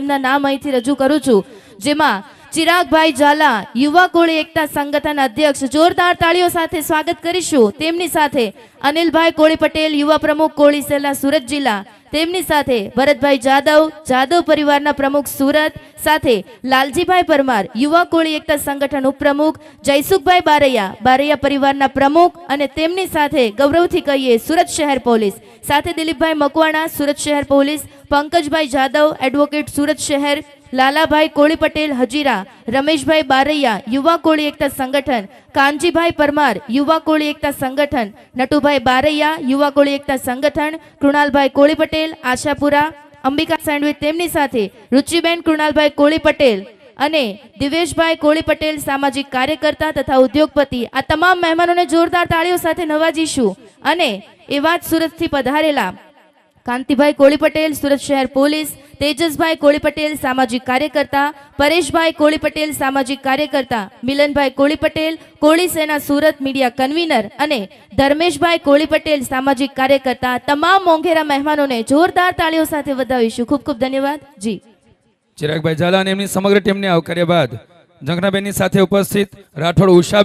એમના નામ અહીંથી રજૂ કરું છું. જેમાં ચિરાગભાઈ ઝાલા, યુવા કોળી એકતા સંગઠન અધ્યક્ષ, જોરદાર તાળીઓ સાથે સ્વાગત કરીશું. તેમની સાથે અનિલભાઈ કોળી પટેલ, યુવા પ્રમુખ કોળી સેલા સુરત જિલ્લા. તેમની સાથે ભરતભાઈ જાદવ જાદવ પરિવારના પ્રમુખ સુરત. સાથે લાલજીભાઈ પરમાર, યુવા કોળી એકતા સંગઠન ઉપપ્રમુખ જયસુખભાઈ બારૈયા બારૈયા પરિવારના પ્રમુખ અને તેમની સાથે ગૌરવથી કહીએ સુરત શહેર પોલીસ. સાથે દિલીપભાઈ મકવાણા, સુરત શહેર પોલીસ. પંકજભાઈ જાદવ, એડવોકેટ સુરત શહેર. લાલાભાઈ કોળી પટેલ, હજીરા, રમેશભાઈ બારૈયા, યુવા કોળી એકતા સંગઠન, કાનજીભાઈ પરમાર, યુવા કોળી એકતા સંગઠન, નટુભાઈ બારૈયા, યુવા કોળી એકતા સંગઠન, કૃણાલભાઈ કોળી પટેલ, આશાપુરા, અંબિકા સેન્ડવિચ તેમની સાથે, રુચિબેન કૃણાલભાઈ કોળી પટેલ અને દિવેશભાઈ કોળી પટેલ સામાજિક કાર્યકર્તા તથા ઉદ્યોગપતિ. આ તમામ મહેમાનોને જોરદાર તાળીઓ સાથે નવાજીશું અને એવા જ સુરતથી પધારેલા કાંતિભાઈ કોળી પટેલ સુરત શહેર પોલીસ, તેજસભાઈ કોળી પટેલ સામાજિક કાર્યકર્તા, પરેશભાઈ કોળી પટેલ સામાજિક કાર્યકર્તા, મિલનભાઈ કોળી પટેલ કોળી સેના સુરત મીડિયા કન્વીનર અને ધર્મેશભાઈ કોળી પટેલ સામાજિક કાર્યકર્તા, તમામ મોંઘેરા મહેમાનોને જોરદાર તાળીઓ સાથે વધાવીશું. ખૂબ ખૂબ ધન્યવાદ. જી. ચિરાગભાઈ ઝાલા અને એમની સમગ્ર ટીમને આવકાર્યા બાદ જંગનાબેનની સાથે ઉપસ્થિત રાઠોડ ઉષાબેન